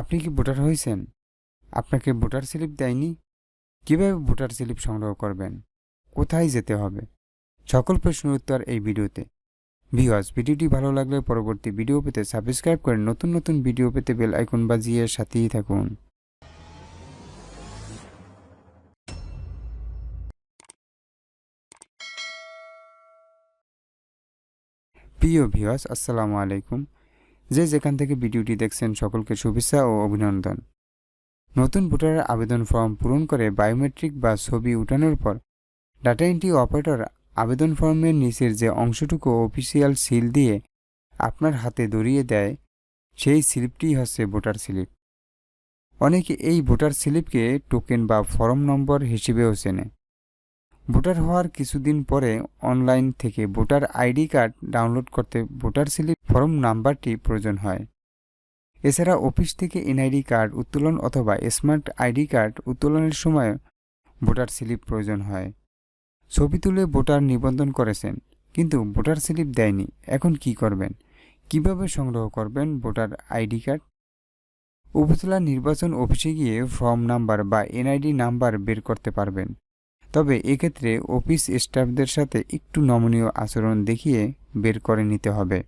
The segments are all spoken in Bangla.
আপনি কি ভোটার হয়েছেন? আপনাকে ভোটার স্লিপ দেয়নি? কীভাবে ভোটার স্লিপ সংগ্রহ করবেন? কোথায় যেতে হবে? সকল প্রশ্নের উত্তর এই ভিডিওতে। ভিওয়াস ভিডিওটি ভালো লাগলে পরবর্তী ভিডিও পেতে সাবস্ক্রাইব করে নতুন নতুন ভিডিও পেতে বেল আইকন বাজিয়ে সাথেই থাকুন। প্রিয় ভিওয়াস আসসালামু আলাইকুম। যে যেখান থেকে ভিডিওটি দেখছেন সকলকে শুভেচ্ছা ও অভিনন্দন। নতুন ভোটারের আবেদন ফর্ম পূরণ করে বায়োমেট্রিক বা ছবি উঠানোর পর ডাটা এন্ট্রি অপারেটর আবেদন ফর্মের নিচের যে অংশটুকু অফিসিয়াল সিল দিয়ে আপনার হাতে ধরিয়ে দেয়, সেই স্লিপটি হচ্ছে ভোটার স্লিপ। অনেকে এই ভোটার স্লিপকে টোকেন বা ফর্ম নম্বর হিসেবেও চেনে। ভোটার হওয়ার কিছুদিন পরে অনলাইন থেকে ভোটার আইডি কার্ড ডাউনলোড করতে ভোটার স্লিপ ফর্ম নাম্বারটি প্রয়োজন হয়। এছাড়া অফিস থেকে এনআইডি কার্ড উত্তোলন অথবা স্মার্ট আইডি কার্ড উত্তোলনের সময় ভোটার স্লিপ প্রয়োজন হয়। ছবি তুলে ভোটার নিবন্ধন করেছেন, কিন্তু ভোটার স্লিপ দেয়নি। এখন কি করবেন? কীভাবে সংগ্রহ করবেন ভোটার আইডি কার্ড? উপজেলা নির্বাচন অফিসে গিয়ে ফর্ম নাম্বার বা এনআইডি নাম্বার বের করতে পারবেন। তবে এক্ষেত্রে অফিস স্টাফদের সাথে একটু নমনীয় আচরণ দেখিয়ে বের করে নিতে হবে।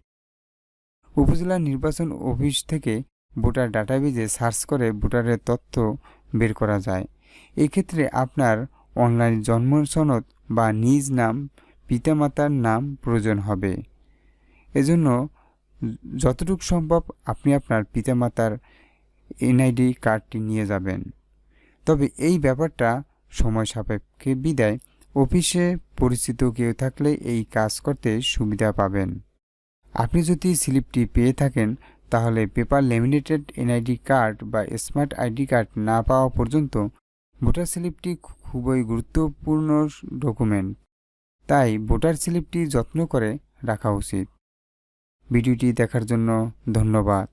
উপজেলা নির্বাচন অফিস থেকে ভোটার ডাটাবেজে সার্চ করে ভোটারের তথ্য বের করা যায়। এক্ষেত্রে আপনার অনলাইন জন্ম সনদ বা নিজ নাম, পিতামাতার নাম প্রয়োজন হবে। এজন্য যতটুকু সম্ভব আপনি আপনার পিতামাতার এনআইডি কার্ডটি নিয়ে যাবেন। তবে এই ব্যাপারটা সময় সাপেক্ষে বিদায়। অফিসে পরিচিত কেউ থাকলে এই কাজ করতে সুবিধা পাবেন। আপনি যদি স্লিপটি পেয়ে থাকেন, তাহলে পেপার লেমিনেটেড এনআইডি কার্ড বা স্মার্ট আইডি কার্ড না পাওয়া পর্যন্ত ভোটার স্লিপটি খুবই গুরুত্বপূর্ণ ডকুমেন্ট। তাই ভোটার স্লিপটি যত্ন করে রাখা উচিত। ভিডিওটি দেখার জন্য ধন্যবাদ।